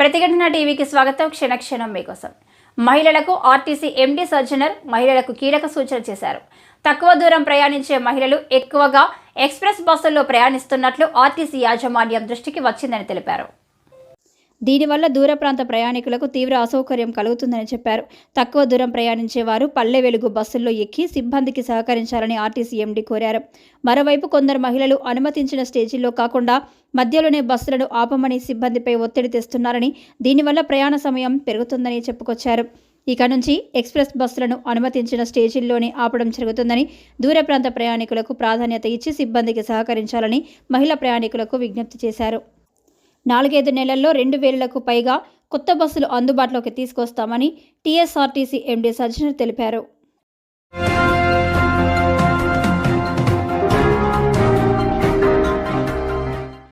ప్రతిఘటన టీవీకి స్వాగతం. క్షణక్షణం మీకోసం. మహిళలకు ఆర్టీసీ ఎండీ సజ్జనర్ మహిళలకు కీలక సూచన చేశారు. తక్కువ దూరం ప్రయాణించే మహిళలు ఎక్కువగా ఎక్స్ప్రెస్ బస్సుల్లో ప్రయాణిస్తున్నట్లు ఆర్టీసీ యాజమాన్యం దృష్టికి వచ్చిందని తెలిపారు. దీనివల్ల దూర ప్రాంత ప్రయాణికులకు తీవ్ర అసౌకర్యం కలుగుతుందని చెప్పారు. తక్కువ దూరం ప్రయాణించే వారు పల్లె వెలుగు బస్సుల్లో ఎక్కి సిబ్బందికి సహకరించాలని ఆర్టీసీ ఎండీ కోరారు. మరోవైపు కొందరు మహిళలు అనుమతించిన స్టేజీల్లో కాకుండా మధ్యలోనే బస్సులను ఆపమని సిబ్బందిపై ఒత్తిడి తెస్తున్నారని దీనివల్ల ప్రయాణ సమయం పెరుగుతుందని చెప్పుకొచ్చారు. ఇక నుంచి ఎక్స్ప్రెస్ బస్సులను అనుమతించిన స్టేజీల్లోనే ఆపడం జరుగుతుందని దూర ప్రాంత ప్రయాణికులకు ప్రాధాన్యత ఇచ్చి సిబ్బందికి సహకరించాలని మహిళా ప్రయాణికులకు విజ్ఞప్తి చేశారు. నాలుగైదు నెలల్లో రెండు వేలకు పైగా కొత్త బస్సులు అందుబాటులోకి తీసుకొస్తామని టీఎస్ఆర్టీసీ ఎండీ సజ్జనర్ తెలిపారు.